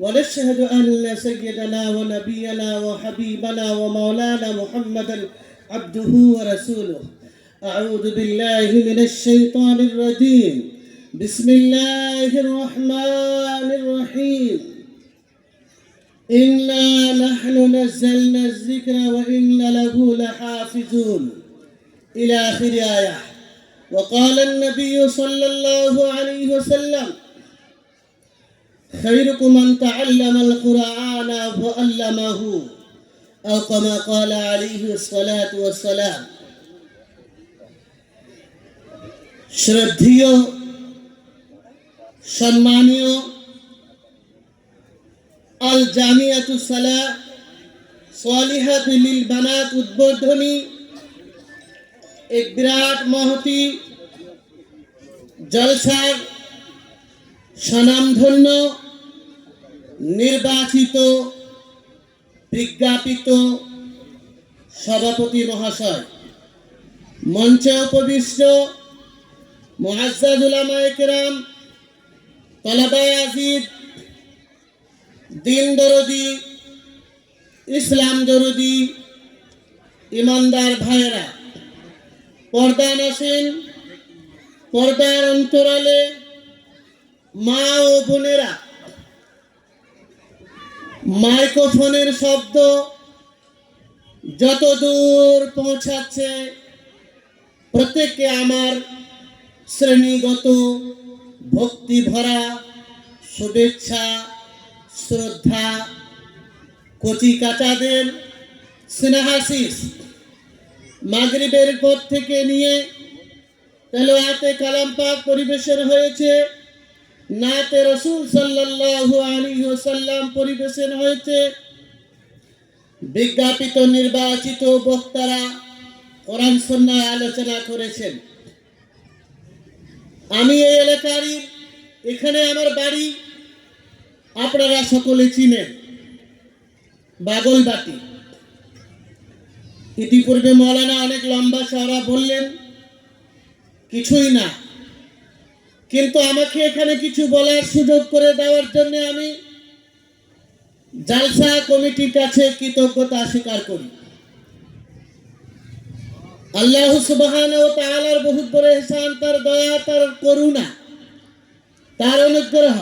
ونشهد أن سيدنا ونبينا وحبيبنا ومولانا محمدا عبده ورسوله. أعوذ بالله من الشيطان الرجيم. بسم الله الرحمن الرحيم. إنا نحن نزلنا الذكر وإنا له لحافظون. إلى آخر آية. وقال النبي صلى الله عليه وسلم خيركم من تعلم القرآن وعلمه أو كما قال عليه الصلاة والسلام শ্রদ্ধীয় সম্মানীয় আল জামিয়াতু সালা সালিহাত লিল বানাত উদ্বোধনী এক বিরাট মহতি জলসার স্বনামধন্য, নির্বাচিত, বিজ্ঞাপিত সভাপতি মহাশয় মঞ্চে উপবিষ্ট মহাজাদুল কেরাম, তলাবায় আজিদ দিন দরদি ইসলাম দরদি ইমানদার ভাইয়েরা পর্দা নাসেন, পর্দার অন্তরালে মা ও বোনেরা, মাইক্রোফোনের শব্দ যত দূর পৌঁছাচ্ছে, প্রত্যেককে আমার শ্রেণীগত ভক্তি ভরা শুভেচ্ছা, শ্রদ্ধা, কচি কাচাদের স্নেহাশিস মাগরিবের পর থেকে নিয়ে তেলোয়াতে কালাম পরিবেশন হয়েছে। নাতে রসুল সাল্লাল্লাহু আলাইহি পরিবেশন হয়েছে। বিজ্ঞাপিত, নির্বাচিত বক্তারা কোরআন সুন্নাহ আলোচনা করেছেন। আমি এই এলাকারই এখানে আমার বাড়ি, আপনারা সকলে চিনেন। বাগলবাটি। ইতিপূর্বে মৌলানা অনেক লম্বা চওড়া বললেন, কিছুই না। কিন্তু আমাকে এখানে কিছু বলার সুযোগ করে দেওয়ার জন্য আমি জালসা কমিটির কাছে কৃতজ্ঞতা স্বীকার করি। আল্লাহ সুবহান ও তাআলার বহুত বড় এহসান, তার দয়া, তার করুণা, তার অনুগ্রহ,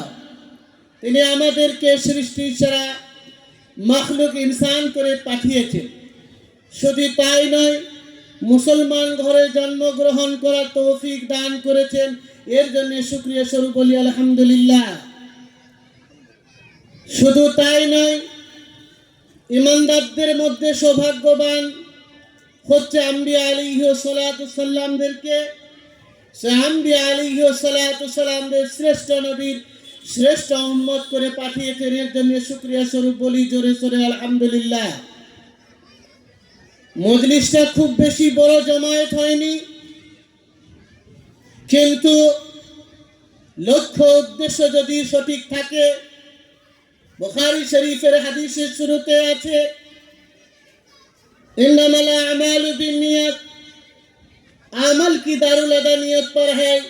তিনি আমাদেরকে সৃষ্টি ছাড়া মখলুক ইনসান করে পাঠিয়েছেন। শুধু তাই নয়, মুসলমান ঘরে জন্মগ্রহণ করার তৌফিক দান করেছেন। এর জন্য শুক্রিয়া স্বরূপ বলি, আলহামদুলিল্লাহ। শুধু তাই নয়, ইমানদারদের মধ্যে সৌভাগ্যবান হচ্ছে আম্বিয়া আলিহ সাল্লামদেরকে সে আম্বিয়া আলিহ সাল্লামদের শ্রেষ্ঠ নবীর শ্রেষ্ঠ উম্মত করে পাঠিয়েছেন। এর জন্য শুক্রিয়া স্বরূপ বলি, জোরে সোরে আলহামদুলিল্লাহ। মজলিসটা খুব বেশি বড় জমায়েত হয়নি। কিন্তু লক্ষ্য উদ্দেশ্য যদি সঠিক থাকে, বুখারী শরীফের হাদিসের শুরুতে আছে, ইন্নামাল আমালু আমল কি দারুল আদা নিয়ত পর হয়?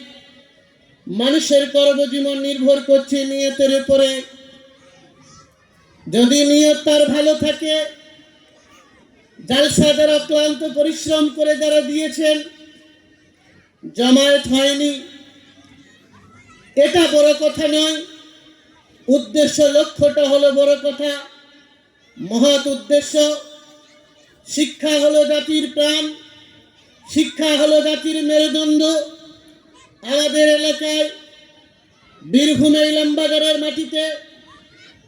মানুষের কর্মজীবন নির্ভর করছে নিয়তের উপরে। যদি নিয়ত তার ভালো থাকে জালসা যারা ক্লান্ত পরিশ্রম করে যারা দিয়েছেন জামায়াত হয়নি। এটা বড় কথা নয়। উদ্দেশ্য লক্ষ্যটা হলো বড় কথা। মহৎ উদ্দেশ্য। শিক্ষা হলো জাতির প্রাণ। শিক্ষা হলো জাতির মেরুদণ্ড। আমাদের এলাকায় বীরভূমের ইলামবাজারের মাটিতে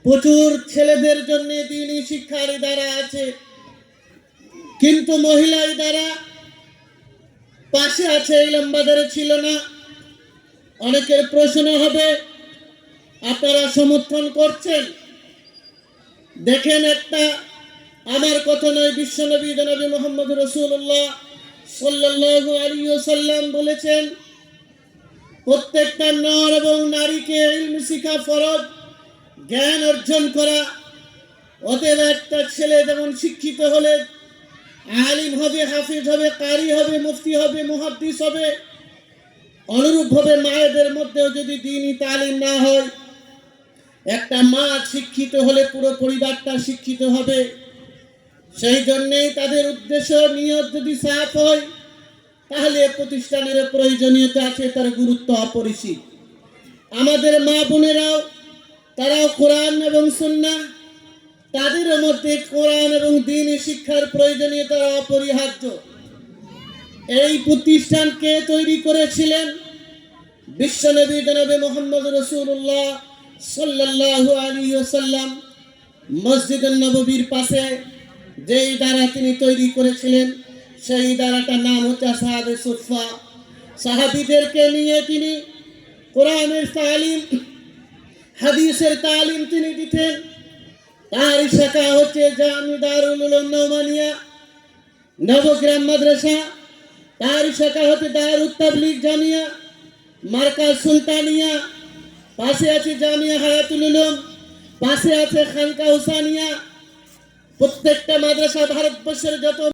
প্রচুর ছেলেদের জন্য দিনই শিক্ষার দ্বারা আছে। কিন্তু মহিলা দ্বারা পাশে আছে ইলামবাজারে ছিল না। অনেকের প্রশ্ন হবে, আপনারা সমর্থন করছেন? দেখেন একটা, আমার কথা নয়, বিশ্বনবী, জনাবি মোহাম্মদ রসুল্লাহ ওয়াসাল্লাম বলেছেন, প্রত্যেকটা নর এবং নারীকে ইলম শিখা ফরজ, জ্ঞান অর্জন করা, অতএব একটা ছেলে যেমন শিক্ষিত হলে আলিম হবে, হাফিজ হবে, কারি হবে, মুফতি হবে, মুহাদ্দিস হবে। অনুরূপ অনুরূপভাবে মায়েদের মধ্যেও যদি দিনই তালিম না হয়, একটা মা শিক্ষিত হলে পুরো পরিবারটা শিক্ষিত হবে। সেই জন্যেই তাদের উদ্দেশ্য নিয়ত যদি সাফ হয়, তাহলে প্রতিষ্ঠানের প্রয়োজনীয়তা আছে, তার গুরুত্ব অপরিসীম। আমাদের মা বোনেরাও, তারাও কোরআন এবং সুন্না তাদের মধ্যে কোরআন এবং দিন শিক্ষার প্রয়োজনীয়তা অপরিহার্য। এই প্রতিষ্ঠানকে তৈরি করেছিলেন বিশ্বনবী জনাবে মোহাম্মদ রসুল্লাহ সাল্লাল্লাহু আলাইহি ওয়াসাল্লাম মসজিদ নববীর পাশে যেই দ্বারা তিনি তৈরি করেছিলেন, সেই দ্বারাটার নাম হচ্ছে সাহাবে সুফা সাহাবিদেরকে নিয়ে তিনি কোরআনের তালিম, হাদিসের তালিম তিনি দিতেন। তার শাখা হচ্ছে জামি দারুল নৌমানিয়া নবগ্রাম মাদ্রাসা। তার শাখা হচ্ছে দারুত তাবলিক জামিয়া, মার্কাজ সুলতানিয়া। পাশে আছে জামিয়া হায়াতুল উলুম, পাশে আছে খানকা হুসানিয়া। প্রত্যেকটা মাদ্রাসা ভারতবর্ষের যত